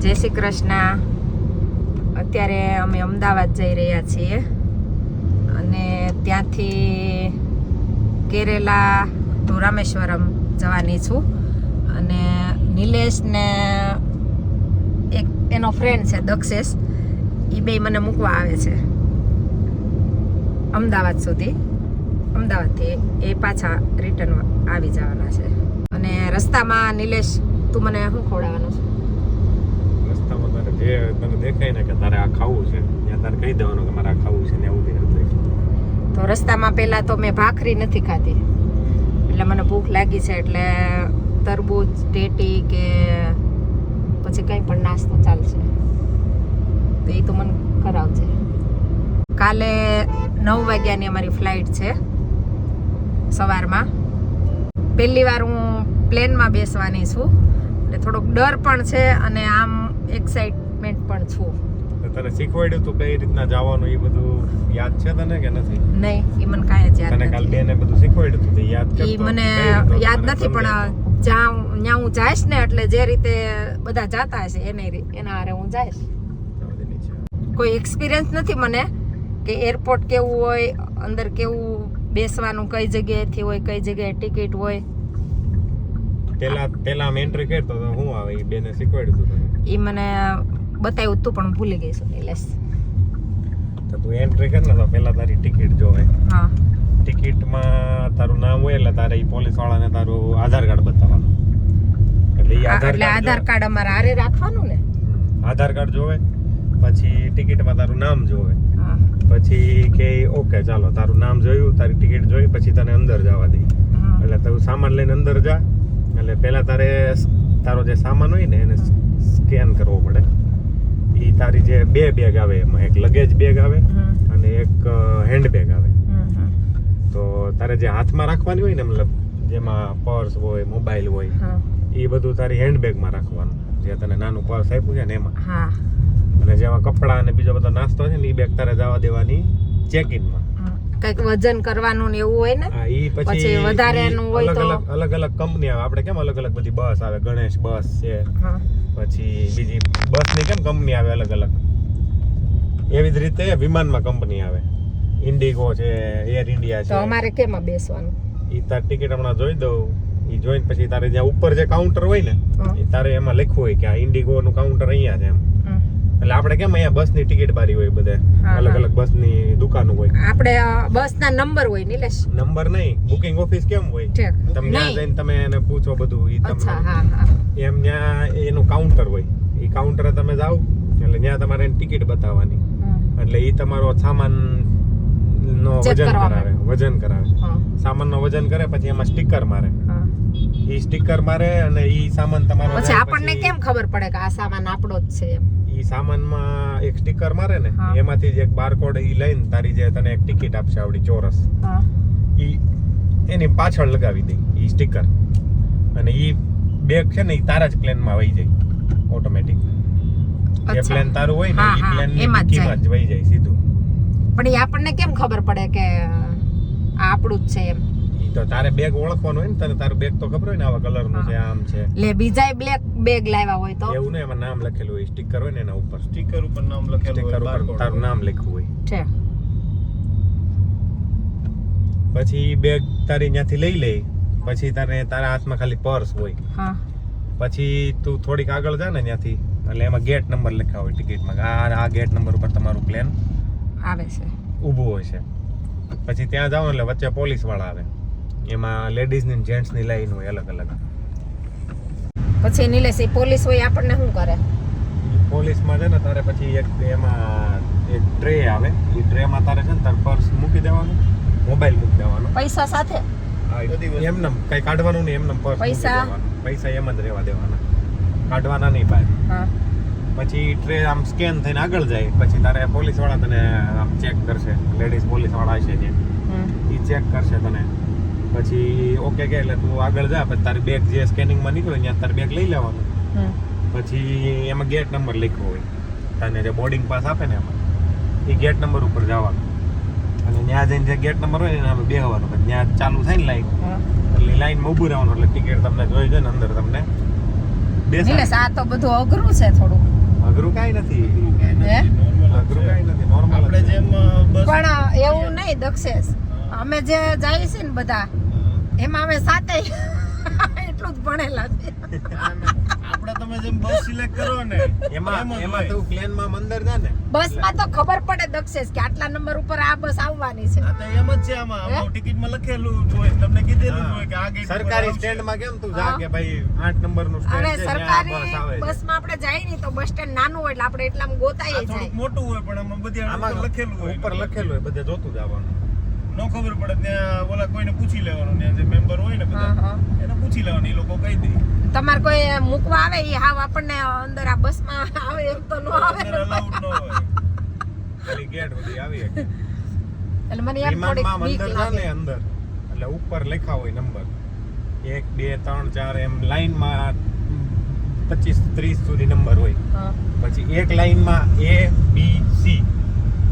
જય શ્રી કૃષ્ણ. અત્યારે અમે અમદાવાદ જઈ રહ્યા છીએ. અને ત્યાંથી કેરેલા ટુ રામેશ્વરમ જવાની છું. અને નિલેશને એક, એનો ફ્રેન્ડ છે દક્ષેશ એ બે મને મૂકવા આવે છે. અમદાવાદ સુધી. અમદાવાદથી એ પાછા રિટર્ન આવી જવાના છે. અને રસ્તામાં નિલેશ, તું મને શું ખવડાવવાનું છે? રસ્તામાં તારે જે તને દેખાય ને કે તારે આ ખાવું છે, ત્યાં તારે કહી દેવાનું કે મારે આ ખાવું છે ને એવું દે તો રસ્તામાં પહેલાં તો મેં ભાખરી નથી ખાધી. એટલે મને ભૂખ લાગી છે, એટલે તરબૂચ, ટેટી કે પછી કંઈ પણ નાસ્તો ચાલશે. તો એ તો મને કરાવજે. કાલે નવ વાગ્યાની અમારી ફ્લાઇટ છે, સવારમાં. પહેલી વાર હું પ્લેનમાં બેસવાની છું. એટલે થોડોક ડર પણ છે અને આમ એક્સાઇટમેન્ટ પણ છું. તને શીખવાડ્યું તું કઈ રીતના જવાનું એ બધું યાદ છે તને કે નથી? નહીં એ મને કાંઈ જ યાદ નથી કાલ બેને બધું શીખવાડ્યું તું તે યાદ ઈ એ મને યાદ નથી પણ જ્યાં ત્યાં હું જઈશ ને એટલે જે રીતે બધા જાતા હશે એને એના હારે હું જઈશ. કોઈ એક્સપિરિયન્સ નથી મને કે એરપોર્ટ કેવું હોય અંદર કેવું બેસવાનું કઈ જગ્યાએથી હોય કઈ જગ્યાએ ટિકિટ હોય. પેલા પેલા એન્ટ્રી કરતો તો હું આવે એ બેને શીખવાડ્યું તું તને? એ મને બતાવ્યું તું પણ ભૂલી ગઈ છું લેસ તો તું એન્ટ્રી કર ને તો પેલા તારી ટિકિટ જોવે હા. ટિકિટમાં તારું નામ હોય એટલે તારે એ પોલીસ વાળાને તારું આધાર કાર્ડ બતાવવાનું. એટલે આધાર આધાર કાર્ડ અમારે આરે રાખવાનું ને? આધાર કાર્ડ જોવે પછી ટિકિટમાં તારું નામ જોવે પછી કે ઓકે ચાલો તારું નામ જોયું તારી ટિકિટ જોઈ પછી તને અંદર જવા દે. એટલે તારું સામાન લઈને અંદર જા એટલે પહેલા તારે તારો જે સામાન હોય ને એને સ્કેન કરવો પડે. એ તારી જે બે બેગ આવે એમાં એક લગેજ બેગ આવે અને એક હેન્ડ બેગ આવે. તો તારે જે હાથમાં રાખવાની હોય ને મતલબ જેમાં પર્સ હોય મોબાઈલ હોય એ બધું તારી હેન્ડ બેગમાં રાખવાનું. જે તને નાનું પર્સ આપ્યું છે ને એમાં. અને જેમાં કપડાં અને બીજો બધો નાસ્તો છે ને એ બેગ તારે જવા દેવાની ચેક ઇનમાં. કંઈક વજન કરવાનું ને એવું હોય ને? પછી વધારેનું હોય તો? અલગ અલગ કંપની આવે. આપણે કેમ અલગ અલગ બધી બસ આવે? ગણેશ બસ છે. પછી બીજી બસની કેમ કંપની આવે અલગ અલગ? એવી જ રીતે વિમાનમાં કંપની આવે. ઇન્ડિગો છે એર ઇન્ડિયા તો છે. અમારે કેમાં બેસવાનું? ઈ તાર ટિકિટ હમણાં જોઈ દઉં. ઈ જોઈને પછી તારે જ્યાં ઉપર જે કાઉન્ટર હોય ને તારે એમાં લખવું હોય કે આ ઇન્ડિગો નું કાઉન્ટર અહીંયા છે એમ. એટલે આપણે કેમ અહીંયા બસની ટિકિટ બારી હોય બધે? અલગ. અલગ બસની દુકાનો હોય. આપણે બસના નંબર હોય નિલેશ. નંબર નહીં. બુકિંગ ઓફિસ કેમ હોય? તમે ત્યાં જઈને તમે એને પૂછો બધું ઈ તમને એમ ત્યાં એનું કાઉન્ટર હોય. એ કાઉન્ટરે તમે જાઓ એટલે ત્યાં તમારે ટિકિટ બતાવવાની. એટલે એ તમારો સામાન નો વજન કરાવે વજન કરાવે. સામાન નો વજન કરે પછી એમાં સ્ટીકર મારે. ઈ એ સ્ટીકર મારે અને એ સામાન તમારો પછી આપણને કેમ ખબર પડે કે આ સામાન આપણો જ છે એમ? ઈ સામાનમાં એક સ્ટીકર મારે ને હા. એમાંથી જ એક બારકોડ ઈ લઈને તારી જે તને એક ટિકિટ આપશે આવડી ચોરસ. હા. ઈ એની પાછળ લગાવી દે ઈ સ્ટીકર અને ઈ બેગ છે ને ઈ તારા જ પ્લેનમાં વહી જાય ઓટોમેટિક જે અચ્છા. પ્લેન તારું હોય ને હા, ઈ હા, પ્લેન એમાં જ વહી જાય સીધું. પણ એ આપણને કેમ ખબર પડે કે આ આપણું જ છે એમ? તો તારે બેગ ઓળખવાનું હોય ને તને તારું બેગ તો ખબર હોય ને આવા કલરનું છે આમ છે. લે બીજાય બ્લેક બેગ લાવ્યા હોય તો? એવું ને એમાં નામ લખેલું હોય સ્ટીકર હોય ને એના ઉપર. સ્ટીકર ઉપર નામ લખેલું હોય ઉપર તારું નામ લખ્યું હોય. છે. પછી બેગ તારી ત્યાંથી લઈ લે પછી તારે તારા હાથમાં ખાલી પર્સ હોય. હા. પછી તું થોડીક આગળ જા ને ત્યાંથી એટલે એમાં ગેટ નંબર લખ્યા હોય ટિકિટમાં આ આ ગેટ નંબર ઉપર તમારું પ્લેન આવે છે. ઊભું હોય છે. પછી ત્યાં જાઓ એટલે વચ્ચે પોલીસવાળા આવે. એમાં લેડીઝની જેન્ટ્સની લાઈન હોય અલગ અલગ. પછી નિલેશ એ પોલીસ હોય આપણને શું કરે? પોલીસમાં છે ને તારે પછી એક એમાં એક ટ્રે આવે. એ ટ્રેમાં તારે છે ને તારે પર્સ મૂકી દેવાનું મોબાઈલ મૂકી દેવાનો. પૈસા સાથે? એમનેમ કઈ કાઢવાનું નહીં એમનેમ પર્સ પૈસા? પૈસા એમ જ રહેવા દેવાના. કાઢવાના નહીં બહાર પછી ટ્રે આમ સ્કેન થઈને આગળ જાય. પછી તારે પોલીસવાળા તને આમ ચેક કરશે. લેડીઝ પોલીસવાળા છે જે. એ ચેક કરશે તને. પછી ઓકે કે એટલે તું આગળ જા પછી તારી બેગ જે સ્કેનિંગમાં નીકળે ત્યાં તારી બેગ લઈ લેવાનું. પછી એમાં ગેટ નંબર લખ્યો હોય. તને જે બોર્ડિંગ પાસ આપે ને એમાં એ ગેટ નંબર ઉપર જવાનું. અને ત્યાં જઈને જે ગેટ નંબર હોય ને એના બેહવાનું. પછી ત્યાં ચાલુ થાય ને લાઈન. એટલે લાઈનમાં ઊભું રહેવાનું એટલે ટિકિટ તમને જોઈ જાય ને અંદર તમને બેસે આ તો બધું અઘરું છે થોડું અઘરું કાંઈ નથી. અઘરું કાંઈ નથી. નોર્મલ આપણે જેમ પણ એવું નહીં દક્ષેશ. અમે જે જાય છે ને બધા એમાં અમે સાતે એટલું જ ભણેલા છે આપણે તમે જેમ બસ સિલેક્ટ કરો ને એમાં એમ તો પ્લેનમાં મંદર જા ને. બસમાં તો ખબર પડે દક્ષેશ કે આટલા નંબર ઉપર આ બસ આવવાની છે. આ તો એમ જ છે આમાં. હે? ટિકિટમાં લખેલું હોય તમને કીધેલું હોય કે આ ગેટ સરકારી સ્ટેન્ડમાં કેમ તું જા કે ભાઈ આઠ નંબરનું સ્ટેન્ડ છે સરકારી બસમાં બસમાં આપણે જાય નહીં તો બસ સ્ટેન્ડ નાનું હોય એટલે આપણે એટલામાં ગોતાઈએ જાય મોટું હોય પણ આમાં બધી આમાં આમાં લખેલું હોય. ઉપર લખેલું હોય બધે જોતું જવાનું ન ખબર પડે ત્યાં ઓલા કોઈને પૂછી લેવાનું ત્યાં જે મેમ્બર હોય ને બધા એને પૂછી લેવાનું એ લોકો કહી દે. તમારે કોઈ મૂકવા આવે એ હાવ આપણને અંદર આ બસમાં આવે એમ તો નો આવે. અંદર અલાઉડ નો હોય. ખાલી ગેટ સુધી આવી એટલે મને એમ થોડીક બીક લાગે. અંદર. એટલે ઉપર લખા હોય નંબર એક બે ત્રણ ચાર એમ લાઈનમાં પચીસ ત્રીસ સુધી નંબર હોય. પછી એક લાઈનમાં એ બી સી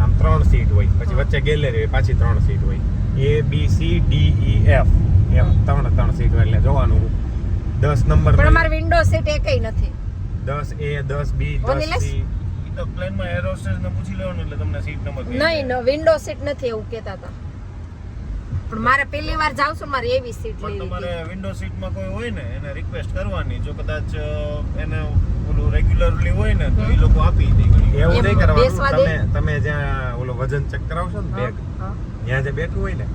આમ ત્રણ સીટ હોય. પછી વચ્ચે ગેલેરી હોય પાછી ત્રણ સીટ હોય. A B C D E F એમ ત્રણ ત્રણ સીટ હોય એટલે જોવાનું દસ નંબર પણ અમારે વિન્ડો સીટ એકય નથી. દસ એ દસ બી દસ? સી તો પ્લેનમાં એરોસ્ટેસ ને પૂછી લેવાનું એટલે તમને સીટ નંબર નહીં વિન્ડો સીટ નથી એવું કહેતા હતા. પણ મારે પહેલી વાર જાઉં છું મારે એવી સીટ પણ તમારે વિન્ડો સીટમાં કોઈ હોય ને એને રિક્વેસ્ટ કરવાની. જો કદાચ એને ઓલું રેગ્યુલરલી હોય ને તો એ લોકો આપી દે એવું નહીં કરવાનું. તમે તમે જ્યાં ઓલો વજન ચેક કરાવશો ને બેગ ત્યાં જે બેઠું હોય ને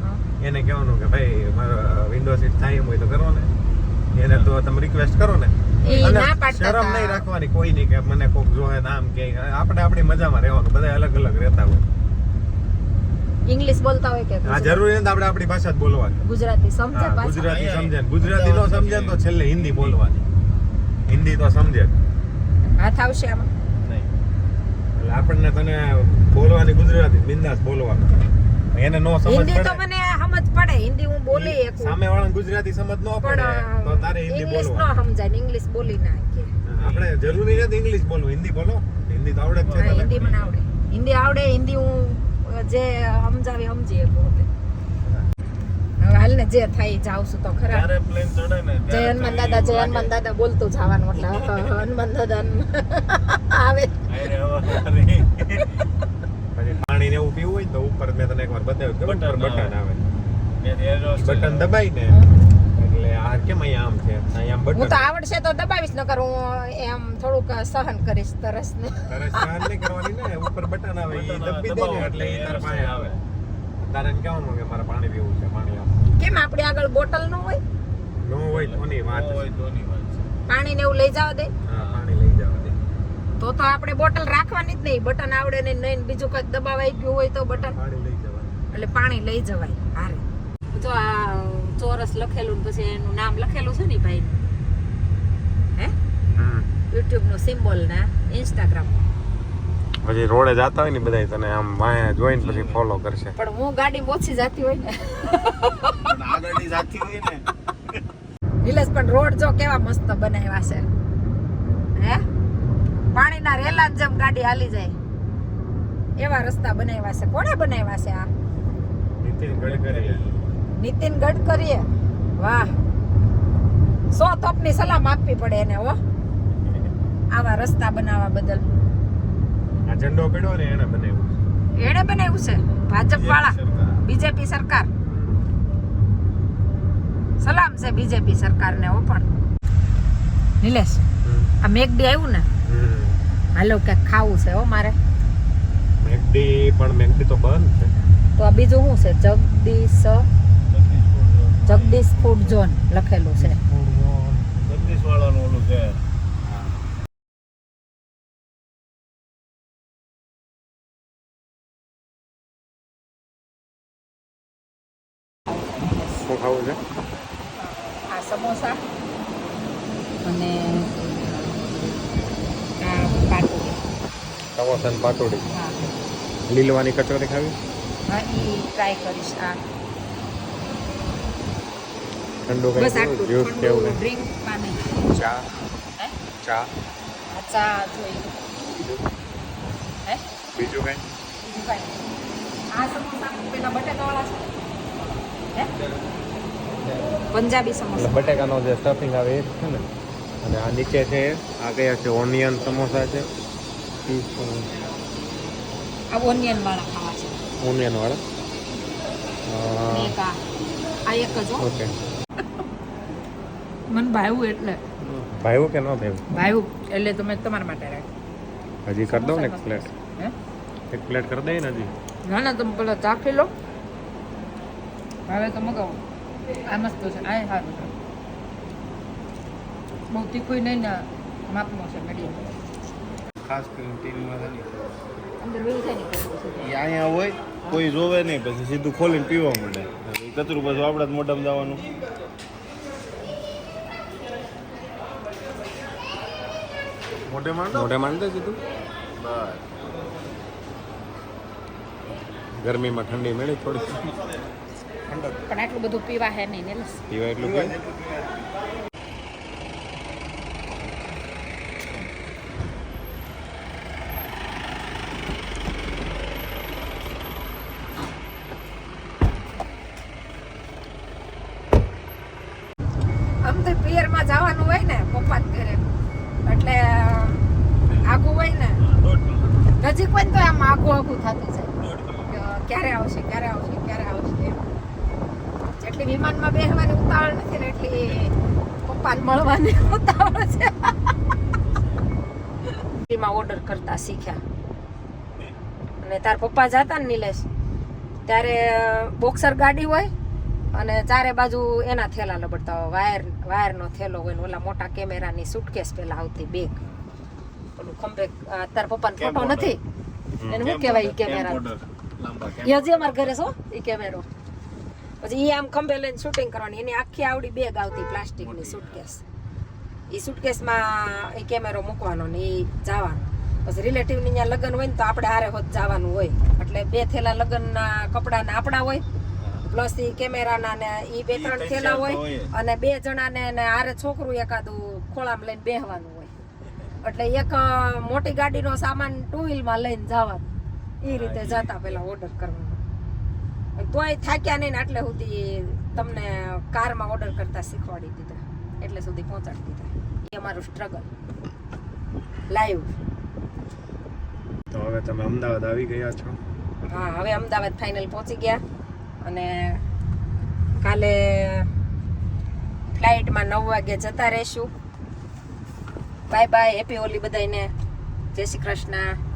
એને કહેવાનું કે ભાઈ મારો વિન્ડો સીટ થાય એમ હોય તો કરો ને. એને તો તમે રિક્વેસ્ટ કરો ને. શરમ નહીં રાખવાની કોઈ નહીં કે મને કોક જોવે ને આમ કે આપણે આપણી મજામાં રહેવાનું બધા અલગ અલગ રહેતા હોય. ઇંગ્લિશ બોલતા હોય કે હા જરૂરી નથી આપણે આપણી ભાષા જ બોલવાની. ગુજરાતી સમજે ગુજરાતી સમજે ગુજરાતી નો સમજે તો છેલ્લે હિન્દી બોલવાની. હિન્દી તો સમજે હાથ આવશે આમાં. એટલે આપણને તને બોલવાની ગુજરાતી બિંદાસ બોલવાનું. એને નો સમજ હિન્દી તો મને સમજ પડે. હિન્દી હું બોલી શકું. સામે વાળાને ગુજરાતી સમજ ન પડે તો તારે હિન્દી ઇંગ્લિશ નો સમજાય ઇંગ્લિશ બોલી ના શકીએ. આપણે જરૂરી નથી ઇંગ્લિશ બોલવું. હિન્દી બોલો. હિન્દી તો આવડે જ છે હિન્દી મને આવડે. હિન્દી આવડે હિન્દી હું જે સમજાવી સમજી હવે હાલ ને જે થાય છું તો ખરા. જય હનુમાન દાદા જય હનુમાન દાદા બોલતું જવાનું એટલે હનુમાન દાદા આવે. પછી પાણી ને એવું પીવું હોય તો ઉપર મેં તને એકવાર બતાવ્યું કે બટન બટન આવે. બટન દબાઈ ને આ કેમ અહીંયા આમ છે અહીંયા આમ હું તો આવડશે તો દબાવીશ નકર હું એમ થોડુંક સહન કરીશ તરસ ને. તરસ સહન નહીં કરવાની ને ઉપર બટન આવે એ દબી દે એટલે એ તાર પાણી આવે. તારે એને કહેવાનું કે મારે પાણી પીવું છે પાણી આપ કેમ આપણી આગળ બોટલ ન હોય? નો હોય તોની વાત હોય તોની વાત પાણી ને એવું લઈ જાવ દે? હા પાણી લઈ જવા દે. તો તો આપણે બોટલ રાખવાની જ નહીં. બટન આવડે ને નહીં ને બીજું કંઈક દબાવાઈ ગયું હોય તો બટન. પાણી લઈ જવા એટલે પાણી લઈ જવાય હારે. જો આ ચોરસ લખેલું ને પછી એનું નામ લખેલું છે ને ભાઈ હે? યુટ્યુબનું સિમ્બોલ ને ઇન્સ્ટાગ્રામ પછી રોડે જતા હોય ને બધા તને આમ વાંહે જોઈને પછી ફોલો કરશે. પણ હું ગાડી ઓછી જતી હોય ને? આગળની જતી હોય ને? નિલેશ પણ રોડ જો કેવા મસ્ત બનાવ્યા છે. હે? પાણીના રેલા જ જેમ ગાડી હાલી જાય. એવા રસ્તા બનાવ્યા છે. કોણે બનાવ્યા છે આ? નીતિન ગડકરી નીતિન ગડકરીએ. વાહ. સો તપની સલામ આપવી પડે એને હો. આવા રસ્તા બનાવવા બદલ. આ ઝંડો પડ્યો ને એને બનાવ્યું. એને બનાવ્યું છે? ભાજપ વાળા સરકાર. બીજેપી સરકાર? સલામ છે બીજેપી સરકારને હો પણ. નિલેશ આ મેગડી આવ્યું ને? હાલો કે ખાવું છે હો મારે. મેગડી પણ મેગડી તો બંધ છે. તો આ બીજું શું છે? જગદીશ જગદીશ ફૂડ ઝોન લખેલું છે. જગદીશ વાળાનું ઓલું છે. શું ખાવું છે? આ સમોસા અને આ પાટુડી સમોસા ને પાટોડી લીલવાની કચોરી ખાવી? હા એ ટ્રાય કરીશ. આ ઠંડુ બસ આટલું. જ્યુસ કેવું ડ્રિંક પાણી ચા? હે? ચા? ચા જોઈ. હે? બીજું કઈ? બીજું કઈ આ સમોસા પેલા બટેકાવાળા છે. હે? પંજાબી સમોસા. બટેકાનો જે સ્ટફિંગ આવે એ છે ને? અને આ નીચે છે આ કયા છે? ઓનિયન સમોસા છે? આ ઓનિયન વાળા ખાવા છે. ઓનિયન વાળા? આ એક જ ઓકે. મને ભાવ્યું એટલે. ભાવ્યું કે ન ભાવ્યું? ભાવ્યું એટલે તમે તમારા માટે રાખ હજી કરી દઉં ને એક પ્લેટ હે? એક પ્લેટ કરી દઈએ ને હજી. ના ના તમે પેલા ચાખી લો. હવે તો મગાવો. આ મસ્ત છે. આ સારું છે. બહુ તીખું નહીં ને માપનો છે મીડિયમ ખાસ કરીને ટીવીમાં છે. અંદર અહીંયા હોય કોઈ જોવે નહીં પછી સીધું ખોલીને પીવા મળે કચરું પછી આપણા જ મોઢામાં જવાનું. મોઢે માંડો મોઢે માંડે સીધું. બસ. ગરમીમાં ઠંડી મળી થોડી. પણ આટલું બધું પીવા હે નહીં ને પીવા એટલું પીવાય આમ તો પિયરમાં જવાનું હોય ને પપ્પા ઘરે એટલે આગું હોય ને નજીક હોય ને તો આમ આખું આખું થતું જાય. ક્યારે આવશે ક્યારે આવશે ક્યારે આવશે જેટલી વિમાનમાં બેસવાની ઉતાવળ નથી ને એટલી પપ્પાને મળવાની ઉતાવળ છે. માં ઓર્ડર કરતા શીખ્યા. અને તાર પપ્પા જતા ને નિલેશ. ત્યારે બોક્સર ગાડી હોય અને ચારે બાજુ એના થેલા લબડતા હોય. વાયર વાયરનો થેલો હોય ને ઓલા મોટા કેમેરાની સુટકેસ પેલા આવતી બેગ ઓલું ખંભે તાર પપ્પાનો ફોટો નથી? એને શું કહેવાય ઈ કેમેરા એ હજી અમારા ઘરે છો ઈ કેમેરો પછી એ આમ ખંભે લઈને શૂટિંગ કરવાની. એની આખી આવડી બેગ આવતી પ્લાસ્ટિકની સુટકેસ એ સુટકેસમાં એ કેમેરો મૂકવાનો ને એ જવાનો. પછી રિલેટિવની ત્યાં લગ્ન હોય ને તો આપણે હારે હોત જવાનું હોય. એટલે બે થેલા લગ્નના કપડાના આપણા હોય. પ્લસ એ કેમેરાના ને એ બે ત્રણ થેલા હોય. અને બે જણાને ને હારે છોકરું એકાદું ખોળામાં લઈને બેહવાનું. એટલે એક મોટી ગાડીનો સામાન ટુ વ્હીલમાં લઈને જવાનું. એ રીતે જતા પેલા ઓર્ડર કરવાનો. તોય થાક્યા નહીં ને એટલે સુધી તમને કારમાં ઓર્ડર કરતા શીખવાડી દીધા. એટલે સુધી પહોંચાડી દીધા. એ અમારું સ્ટ્રગલ લાઈવ તો હવે તમે અમદાવાદ આવી ગયા છો? હા હવે અમદાવાદ ફાઇનલ પહોંચી ગયા. અને કાલે ફ્લાઇટમાં નવ વાગે જતા રહીશું. બાય બાય એપી ઓલી બધાને જય શ્રી કૃષ્ણ.